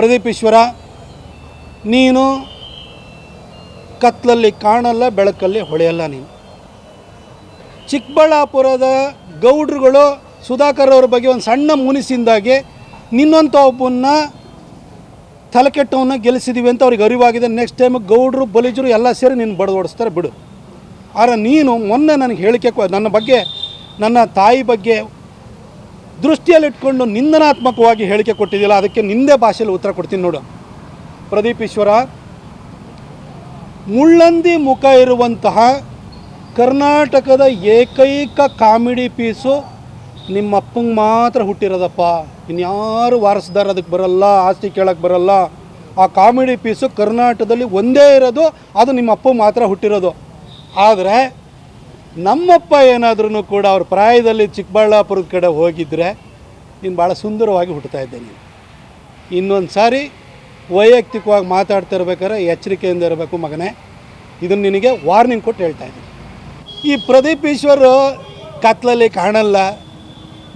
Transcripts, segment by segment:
ಪ್ರದೀಪ್ ಈಶ್ವರ, ನೀನು ಕತ್ಲಲ್ಲಿ ಕಾಣಲ್ಲ, ಬೆಳಕಲ್ಲಿ ಹೊಳೆಯಲ್ಲ ನೀನು. ಚಿಕ್ಕಬಳ್ಳಾಪುರದ ಗೌಡ್ರುಗಳು ಸುಧಾಕರ್ ಅವ್ರ ಬಗ್ಗೆ ಒಂದು ಸಣ್ಣ ಮುನಿಸಿಂದಾಗಿ ನಿನ್ನಂಥ ಒಬ್ಬನ್ನ ತಲೆಕೆಟ್ಟವನ್ನ ಗೆಲ್ಲಿಸಿದ್ದೀವಿ ಅಂತ ಅವ್ರಿಗೆ ಅರಿವಾಗಿದೆ. ನೆಕ್ಸ್ಟ್ ಟೈಮ್ ಗೌಡ್ರು, ಬಲಿಜರು ಎಲ್ಲ ಸೇರಿ ನಿನ್ನ ಬಡ್ದು ಬಿಡು. ಆದರೆ ನೀನು ಮೊನ್ನೆ ನನಗೆ ಹೇಳಿಕೆ ನನ್ನ ಬಗ್ಗೆ ನನ್ನ ತಾಯಿ ಬಗ್ಗೆ ದೃಷ್ಟಿಯಲ್ಲಿಟ್ಕೊಂಡು ನಿಂದನಾತ್ಮಕವಾಗಿ ಹೇಳಿಕೆ ಕೊಟ್ಟಿದ್ದಿಲ್ಲ ಅದಕ್ಕೆ ನಿಂದೆ ಭಾಷೆಯಲ್ಲಿ ಉತ್ತರ ಕೊಡ್ತೀನಿ ನೋಡು. ಪ್ರದೀಪ್ ಈಶ್ವರ, ಮುಳ್ಳಂದಿ ಮುಖ ಇರುವಂತಹ ಕರ್ನಾಟಕದ ಏಕೈಕ ಕಾಮಿಡಿ ಪೀಸು ನಿಮ್ಮ ಅಪ್ಪಂಗೆ ಮಾತ್ರ ಹುಟ್ಟಿರೋದಪ್ಪ. ಇನ್ಯಾರು ವಾರಸ್ದಾರ ಅದಕ್ಕೆ ಬರಲ್ಲ, ಆಸ್ತಿ ಕೇಳಕ್ಕೆ ಬರಲ್ಲ. ಆ ಕಾಮಿಡಿ ಪೀಸು ಕರ್ನಾಟಕದಲ್ಲಿ ಒಂದೇ ಇರೋದು, ಅದು ನಿಮ್ಮ ಅಪ್ಪ ಮಾತ್ರ ಹುಟ್ಟಿರೋದು. ಆದರೆ ನಮ್ಮಪ್ಪ ಏನಾದ್ರೂ ಕೂಡ ಅವ್ರ ಪ್ರಾಯದಲ್ಲಿ ಚಿಕ್ಕಬಳ್ಳಾಪುರದ ಕಡೆ ಹೋಗಿದ್ದರೆ ನೀನು ಭಾಳ ಸುಂದರವಾಗಿ ಹುಟ್ಟುತ್ತಾ ಇದ್ದೆ ನೀನು. ಇನ್ನೊಂದು ಸಾರಿ ವೈಯಕ್ತಿಕವಾಗಿ ಮಾತಾಡ್ತಾ ಇರ್ಬೇಕಾದ್ರೆ ಎಚ್ಚರಿಕೆಯಿಂದ ಇರಬೇಕು ಮಗನೇ. ಇದನ್ನು ನಿನಗೆ ವಾರ್ನಿಂಗ್ ಕೊಟ್ಟು ಹೇಳ್ತಾ ಇದ್ದೀನಿ. ಈ ಪ್ರದೀಪ್ ಈಶ್ವರ್ ಕತ್ಲಲ್ಲಿ ಕಾಣಲ್ಲ,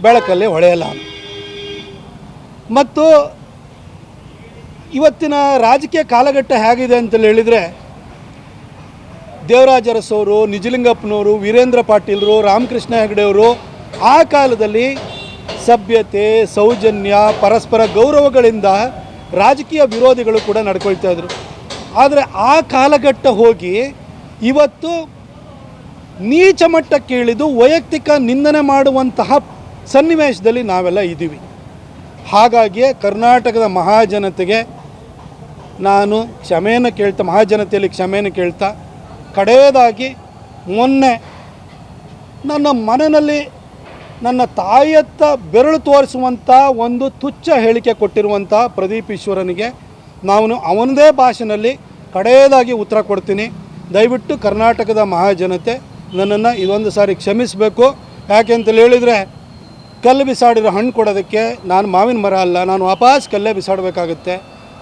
ಬೆಳಕಲ್ಲಿ ಹೊಳೆಯಲ್ಲ ಮತ್ತು ಇವತ್ತಿನ ರಾಜಕೀಯ ಕಾಲಘಟ್ಟ ಹೇಗಿದೆ ಅಂತೇಳಿ ಹೇಳಿದರೆ ದೇವರಾಜ ಅರಸವರು ನಿಜಲಿಂಗಪ್ಪನವರು, ವೀರೇಂದ್ರ ಪಾಟೀಲರು, ರಾಮಕೃಷ್ಣ ಹೆಗಡೆಯವರು, ಆ ಕಾಲದಲ್ಲಿ ಸಭ್ಯತೆ, ಸೌಜನ್ಯ, ಪರಸ್ಪರ ಗೌರವಗಳಿಂದ ರಾಜಕೀಯ ವಿರೋಧಿಗಳು ಕೂಡ ನಡ್ಕೊಳ್ತಾ ಇದ್ರು. ಆದರೆ ಆ ಕಾಲಘಟ್ಟ ಹೋಗಿ ಇವತ್ತು ನೀಚ ಮಟ್ಟಕ್ಕೆ ಇಳಿದು ವೈಯಕ್ತಿಕ ನಿಂದನೆ ಮಾಡುವಂತಹ ಸನ್ನಿವೇಶದಲ್ಲಿ ನಾವೆಲ್ಲ ಇದ್ದೀವಿ. ಹಾಗಾಗಿಯೇ ಕರ್ನಾಟಕದ ಮಹಾಜನತೆಗೆ ನಾನು ಕ್ಷಮೆಯನ್ನು ಕೇಳ್ತಾ, ಮಹಾಜನತೆಯಲ್ಲಿ ಕ್ಷಮೆಯನ್ನು ಕೇಳ್ತಾ ಕಡೆಯದಾಗಿ ಮೊನ್ನೆ ನನ್ನ ಮನೆಯಲ್ಲಿ ನನ್ನ ತಾಯಿಯತ್ತ ಬೆರಳು ತೋರಿಸುವಂಥ ಒಂದು ತುಚ್ಛ ಹೇಳಿಕೆ ಕೊಟ್ಟಿರುವಂಥ ಪ್ರದೀಪ್ ಈಶ್ವರನಿಗೆ ನಾನು ಅವನದೇ ಭಾಷೆಯಲ್ಲಿ ಕಡೆಯದಾಗಿ ಉತ್ತರ ಕೊಡ್ತೀನಿ. ದಯವಿಟ್ಟು ಕರ್ನಾಟಕದ ಮಹಾಜನತೆ ನನ್ನನ್ನು ಇದೊಂದು ಸಾರಿ ಕ್ಷಮಿಸಬೇಕು. ಯಾಕೆಂತೇಳಿ ಹೇಳಿದರೆ ಕಲ್ಲು ಬಿಸಾಡಿರೋ ಹಣ್ಣು ಕೊಡೋದಕ್ಕೆ ನಾನು ಮಾವಿನ ಮರ ಅಲ್ಲ, ನಾನು ವಾಪಸ್ ಕಲ್ಲೇ ಬಿಸಾಡಬೇಕಾಗುತ್ತೆ.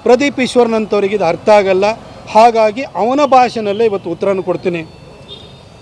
ಪ್ರದೀಪ್ ಈಶ್ವರನಂಥವ್ರಿಗೆ ಇದು ಅರ್ಥ ಆಗಲ್ಲ. ಹಾಗಾಗಿ ಅವನ ಭಾಷೆಯಲ್ಲೇ ಇವತ್ತು ಉತ್ತರನ ಕೊಡ್ತೀನಿ.